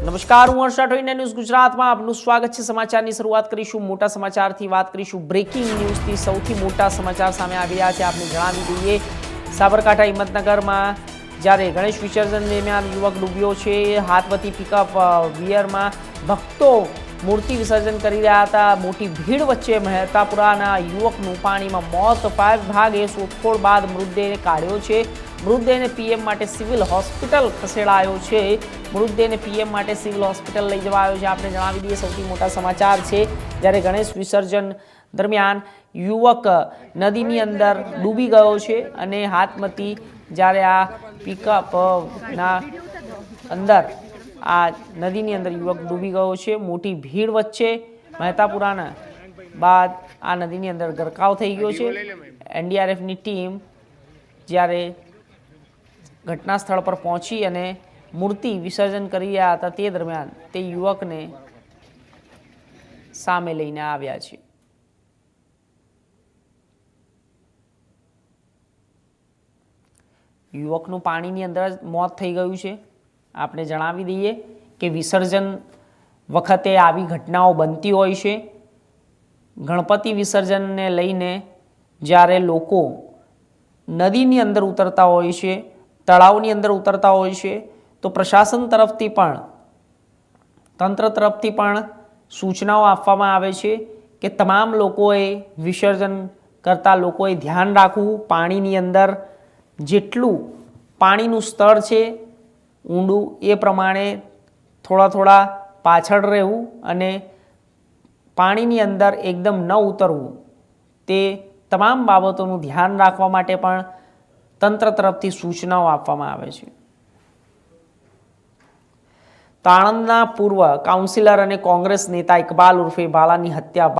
નમસ્કાર, હું હર્ષ રાઠોડ ન્યૂઝ ગુજરાતમાં આપનું સ્વાગત છે. સમાચારની શરૂઆત કરીશું. મોટા સમાચારથી વાત કરીશું. બ્રેકિંગ ન્યૂઝથી સૌથી મોટા સમાચાર સામે આવી રહ્યા છે. આપને જણાવી દઈએ, સાબરકાંઠા હિંમતનગરમાં જ્યારે ગણેશ વિસર્જન દરમિયાન યુવક ડૂબ્યો છે, હાથવતી પિકઅપ વિયરમાં ભક્તો મૂર્તિ વિસર્જન કરી રહ્યા હતા. મોટી ભીડ વચ્ચે મહેતાપુરાના યુવકનું પાણીમાં મોત. પાંચ ભાગે શોધખોળ બાદ મૃતદેહને કાઢ્યો છે. મૃતદેહને પીએમ માટે સિવિલ હોસ્પિટલ ખસેડાયો છે. મૃતદેહને પીએમ માટે સિવિલ હોસ્પિટલ લઈ જવાયો છે. આપણે જણાવી દઈએ, સૌથી મોટા સમાચાર છે. જ્યારે ગણેશ વિસર્જન દરમિયાન યુવક નદીની અંદર ડૂબી ગયો છે અને હાથમતી જ્યારે આ પિકઅપના અંદર આ નદીની અંદર યુવક ડૂબી ગયો છે. મોટી ભીડ વચ્ચે મહેતાપુરાના બાદ આ નદીની અંદર ગરકાવ થઈ ગયો છે. એનડીઆરએફની ટીમ જ્યારે ઘટના સ્થળ પર પહોંચી અને મૂર્તિ વિસર્જન કરી રહ્યા હતા તે દરમિયાન તે યુવકને સામે લઈને આવ્યા છે. યુવકનું પાણીની અંદર જ મોત થઈ ગયું છે. આપણે જણાવી દઈએ કે વિસર્જન વખતે આવી ઘટનાઓ બનતી હોય છે. ગણપતિ વિસર્જનને લઈને જ્યારે લોકો નદીની અંદર ઉતરતા હોય છે તળાવની અંદર ઉતરતા હોય છે, તો પ્રશાસન તરફથી પણ, તંત્ર તરફથી પણ સૂચનાઓ આપવામાં આવે છે કે તમામ લોકોએ વિસર્જન કરતા લોકોએ ધ્યાન રાખવું, પાણીની અંદર જેટલું પાણીનું સ્તર છે, ઊંડું એ પ્રમાણે થોડા થોડા પાછળ રહેવું અને પાણીની અંદર એકદમ ન ઉતરવું, તે તમામ બાબતોનું ધ્યાન રાખવા માટે પણ તંત્ર તરફથી સૂચનાઓ આપવામાં આવે છે. તો આણંદના પૂર્વ કાઉન્સિલર અને કોંગ્રેસ નેતા ઇકબાલ ઉર્ફે બાલાની હત્યા